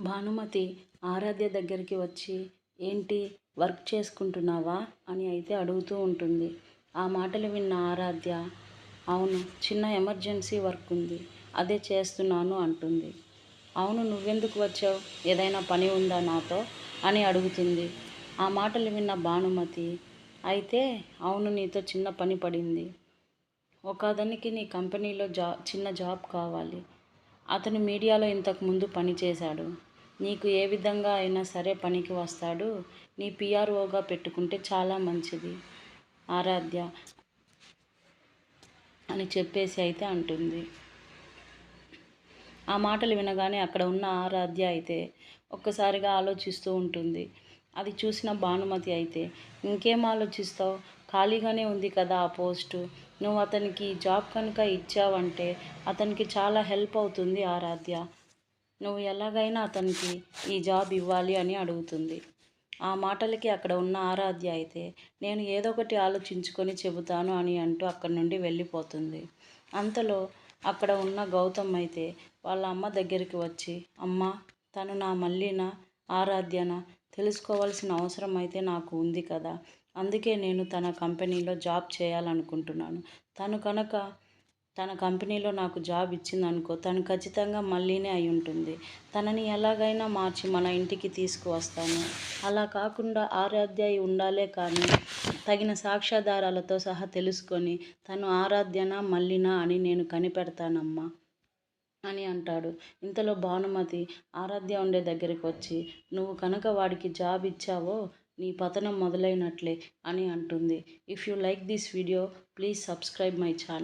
భానుమతి ఆరాధ్య దగ్గరికి వచ్చి ఏంటి వర్క్ చేసుకుంటున్నావా? అని అయితే అడుగుతూ ఉంటుంది. ఆ మాటలు విన్న ఆరాధ్య అవును చిన్న ఎమర్జెన్సీ వర్క్ ఉంది అదే చేస్తున్నాను అంటుంది. అవును నువ్వెందుకు వచ్చావు? ఏదైనా పని ఉందా నాతో? అని అడుగుతుంది. ఆ మాటలు విన్న భానుమతి అయితే అవును నీతో చిన్న పని పడింది. ఒకదానికి నీ కంపెనీలో జా చిన్న జాబ్ కావాలి. అతను మీడియాలో ఇంతకు ముందు పనిచేశాడు నీకు ఏ విధంగా అయినా సరే పనికి వస్తాడు. నీ పిఆర్ఓగా పెట్టుకుంటే చాలా మంచిది. ఆరాధ్య అని చెప్పేసి అయితే అంటుంది. ఆ మాటలు వినగానే అక్కడ ఉన్న ఆరాధ్య అయితే ఒక్కసారిగా ఆలోచిస్తూ ఉంటుంది. అది చూసిన భానుమతి అయితే ఇంకేం ఆలోచిస్తావు? ఖాళీగానే ఉంది కదా ఆ పోస్టు. నువ్వు అతనికి జాబ్ కనుక ఇచ్చావంటే అతనికి చాలా హెల్ప్ అవుతుంది ఆరాధ్య. నువ్వు ఎలాగైనా అతనికి ఈ జాబ్ ఇవ్వాలి అని అడుగుతుంది. ఆ మాటలకి అక్కడ ఉన్న ఆరాధ్య అయితే నేను ఏదో ఒకటి ఆలోచించుకొని చెబుతాను అని అంటూ అక్కడి నుండి వెళ్ళిపోతుంది. అంతలో అక్కడ ఉన్న గౌతమ్ అయితే వాళ్ళ అమ్మ దగ్గరికి వచ్చి అమ్మ తను నా మల్లిన ఆరాధ్యన? తెలుసుకోవాల్సిన అవసరం అయితే నాకు ఉంది కదా. అందుకే నేను తన కంపెనీలో జాబ్ చేయాలనుకుంటున్నాను. తను కనుక తన కంపెనీలో నాకు జాబ్ ఇచ్చిందనుకో తను ఖచ్చితంగా మళ్ళీనే అయి ఉంటుంది తనని ఎలాగైనా మార్చి మన ఇంటికి తీసుకువస్తాను. అలా కాకుండా ఆరాధ్య అయి ఉండాలే కానీ తగిన సాక్ష్యాధారాలతో సహా తెలుసుకొని తను ఆరాధ్యనా మళ్ళీనా అని నేను కనిపెడతానమ్మా అని అంటాడు. ఇంతలో భానుమతి ఆరాధ్య ఉండే దగ్గరికి వచ్చి నువ్వు కనుక వాడికి జాబ్ ఇచ్చావో నీ పతనం మొదలైనట్లే అని అంటుంది. If you like this video please subscribe my channel.